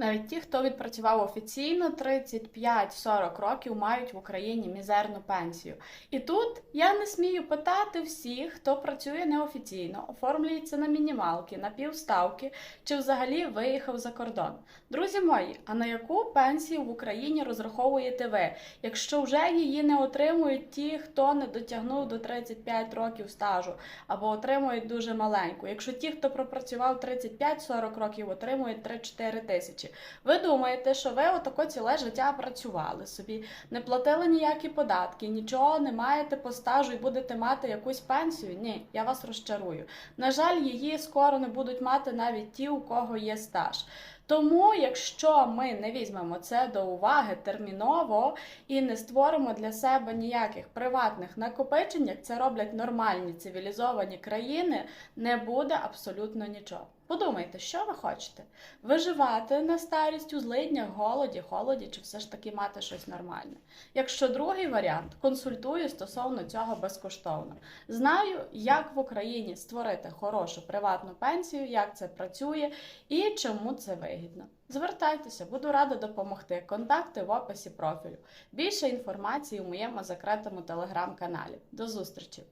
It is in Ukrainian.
Навіть ті, хто відпрацював офіційно 35-40 років, мають в Україні мізерну пенсію. І тут я не смію питати всіх, хто працює неофіційно, оформлюється на мінімалки, на півставки чи взагалі виїхав за кордон. Друзі мої, а на яку пенсію в Україні розраховуєте ви, якщо вже її не отримують ті, хто не дотягнув до 35 років стажу, або отримують дуже маленьку? Якщо ті, хто пропрацював 35-40 років, отримують 3-4 тисячі. Ви думаєте, що ви отако ціле життя працювали собі, не платили ніякі податки, нічого не маєте по стажу і будете мати якусь пенсію? Ні, я вас розчарую. На жаль, її скоро не будуть мати навіть ті, у кого є стаж. Тому, якщо ми не візьмемо це до уваги терміново і не створимо для себе ніяких приватних накопичень, як це роблять нормальні цивілізовані країни, не буде абсолютно нічого. Подумайте, що ви хочете? Виживати на старість у злиднях, голоді, холоді, чи все ж таки мати щось нормальне? Якщо другий варіант, консультую стосовно цього безкоштовно. Знаю, як в Україні створити хорошу приватну пенсію, як це працює і чому це вигідно. Звертайтеся, буду рада допомогти. Контакти в описі профілю. Більше інформації у моєму закритому телеграм-каналі. До зустрічі!